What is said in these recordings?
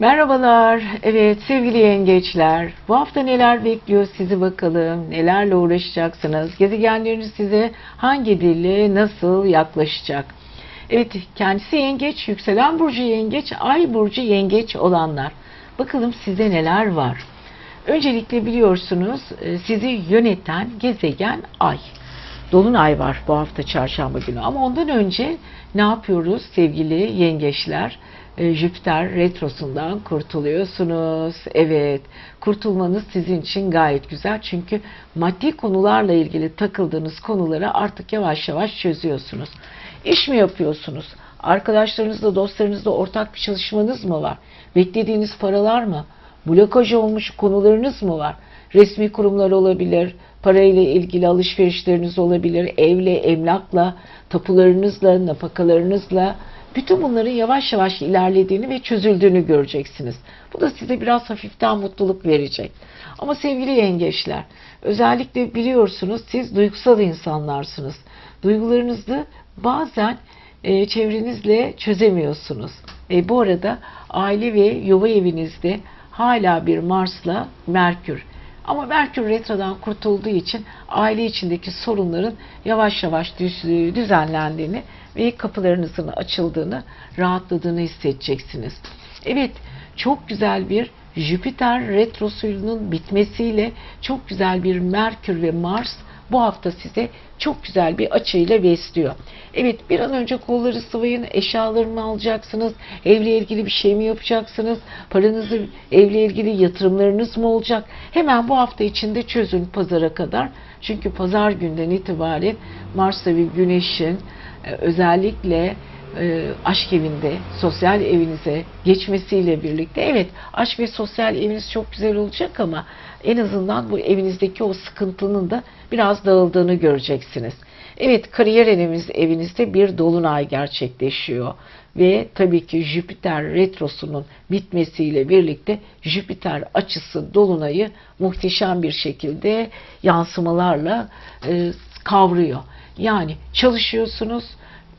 Merhabalar. Evet sevgili yengeçler. Bu hafta neler bekliyor sizi bakalım. Nelerle uğraşacaksınız? Gezegenleriniz size hangi dille nasıl yaklaşacak? Evet kendisi yengeç, yükselen burcu yengeç, ay burcu yengeç olanlar. Bakalım size neler var. Öncelikle biliyorsunuz e, sizi yöneten gezegen ay. Dolunay var bu hafta çarşamba günü ama ondan önce ne yapıyoruz sevgili yengeçler? Jüpiter retrosundan kurtuluyorsunuz. Evet, kurtulmanız sizin için gayet güzel. Çünkü maddi konularla ilgili takıldığınız konuları artık yavaş yavaş çözüyorsunuz. İş mi yapıyorsunuz? Arkadaşlarınızla, dostlarınızla ortak bir çalışmanız mı var? Beklediğiniz paralar mı? Blokaj olmuş konularınız mı var? Resmi kurumlar olabilir, parayla ilgili alışverişleriniz olabilir, evle, emlakla, tapularınızla, nafakalarınızla, bütün bunların yavaş yavaş ilerlediğini ve çözüldüğünü göreceksiniz. Bu da size biraz hafiften mutluluk verecek. Ama sevgili yengeçler, özellikle biliyorsunuz siz duygusal insanlarsınız. Duygularınızı bazen e, çevrenizle çözemiyorsunuz. E, bu arada aile ve yuva evinizde hala bir Mars'la Merkür. Ama Merkür Retro'dan kurtulduğu için aile içindeki sorunların yavaş yavaş düz- düzenlendiğini ve kapılarınızın açıldığını, rahatladığını hissedeceksiniz. Evet, çok güzel bir Jüpiter retrosunun bitmesiyle çok güzel bir Merkür ve Mars bu hafta size çok güzel bir açıyla besliyor. Evet bir an önce kolları sıvayın, eşyalarını alacaksınız, evle ilgili bir şey mi yapacaksınız, paranızı evle ilgili yatırımlarınız mı olacak? Hemen bu hafta içinde çözün pazara kadar. Çünkü pazar günden itibaren Mars'ta ve Güneş'in e, özellikle e, aşk evinde, sosyal evinize geçmesiyle birlikte evet aşk ve sosyal eviniz çok güzel olacak ama en azından bu evinizdeki o sıkıntının da biraz dağıldığını göreceksiniz. Evet kariyer eviniz, evinizde bir dolunay gerçekleşiyor ve tabii ki Jüpiter retrosunun bitmesiyle birlikte Jüpiter açısı dolunayı muhteşem bir şekilde yansımalarla e, kavruyor. Yani çalışıyorsunuz,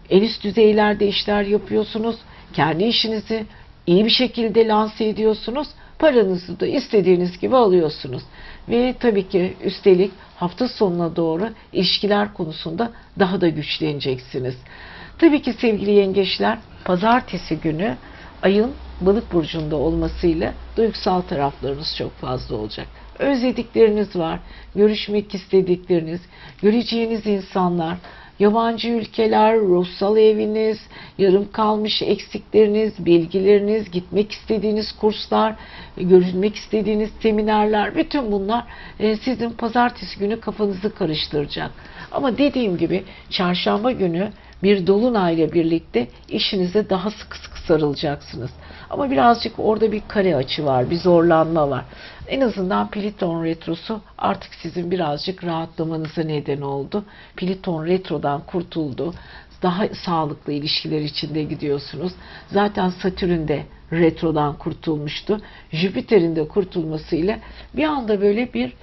en üst düzeylerde işler yapıyorsunuz. Kendi işinizi iyi bir şekilde lanse ediyorsunuz. Paranızı da istediğiniz gibi alıyorsunuz. Ve tabii ki üstelik hafta sonuna doğru ilişkiler konusunda daha da güçleneceksiniz. Tabii ki sevgili yengeçler pazartesi günü ayın balık burcunda olmasıyla duygusal taraflarınız çok fazla olacak. Özledikleriniz var, görüşmek istedikleriniz, göreceğiniz insanlar, yabancı ülkeler, ruhsal eviniz, yarım kalmış eksikleriniz, bilgileriniz, gitmek istediğiniz kurslar, görünmek istediğiniz seminerler, bütün bunlar e, sizin pazartesi günü kafanızı karıştıracak. Ama dediğim gibi çarşamba günü bir dolunayla birlikte işinize daha sıkı sıkı sarılacaksınız. Ama birazcık orada bir kare açı var, bir zorlanma var. En azından Pliton retrosu artık sizin birazcık rahatlamanıza neden oldu. Pliton retrodan kurtuldu. Daha sağlıklı ilişkiler içinde gidiyorsunuz. Zaten Satürn de retrodan kurtulmuştu. Jüpiter'in de kurtulmasıyla bir anda böyle bir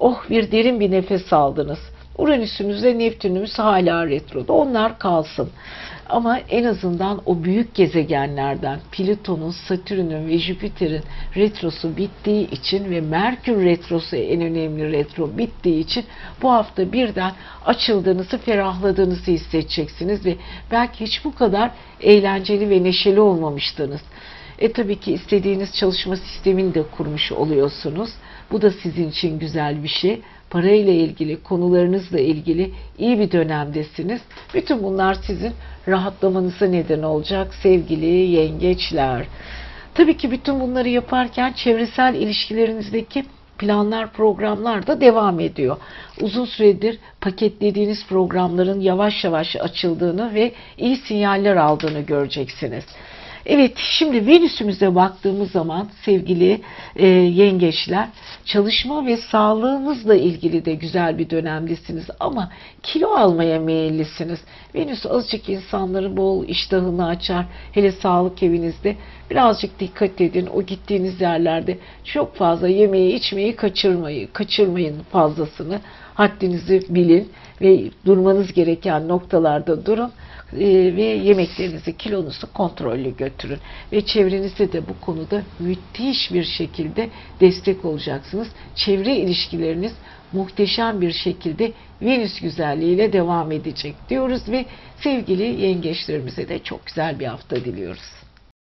oh bir derin bir nefes aldınız. Uranüs'ünüz ve Neptün'ümüz hala retroda. Onlar kalsın. Ama en azından o büyük gezegenlerden Plüton'un, Satürn'ün ve Jüpiter'in retrosu bittiği için ve Merkür retrosu en önemli retro bittiği için bu hafta birden açıldığınızı, ferahladığınızı hissedeceksiniz ve belki hiç bu kadar eğlenceli ve neşeli olmamıştınız. E tabii ki istediğiniz çalışma sistemini de kurmuş oluyorsunuz. Bu da sizin için güzel bir şey. Parayla ilgili, konularınızla ilgili iyi bir dönemdesiniz. Bütün bunlar sizin rahatlamanıza neden olacak sevgili yengeçler. Tabii ki bütün bunları yaparken çevresel ilişkilerinizdeki planlar, programlar da devam ediyor. Uzun süredir paketlediğiniz programların yavaş yavaş açıldığını ve iyi sinyaller aldığını göreceksiniz. Evet, şimdi Venüs'ümüze baktığımız zaman sevgili e, yengeçler, çalışma ve sağlığınızla ilgili de güzel bir dönemdesiniz ama kilo almaya meyillisiniz. Venüs azıcık insanların bol iştahını açar. Hele sağlık evinizde birazcık dikkat edin. O gittiğiniz yerlerde çok fazla yemeği, içmeyi kaçırmayın, kaçırmayın fazlasını. haddinizi bilin ve durmanız gereken noktalarda durun ve yemeklerinizi, kilonuzu kontrollü götürün. Ve çevrenize de bu konuda müthiş bir şekilde destek olacaksınız. Çevre ilişkileriniz muhteşem bir şekilde Venüs güzelliğiyle devam edecek diyoruz ve sevgili yengeçlerimize de çok güzel bir hafta diliyoruz.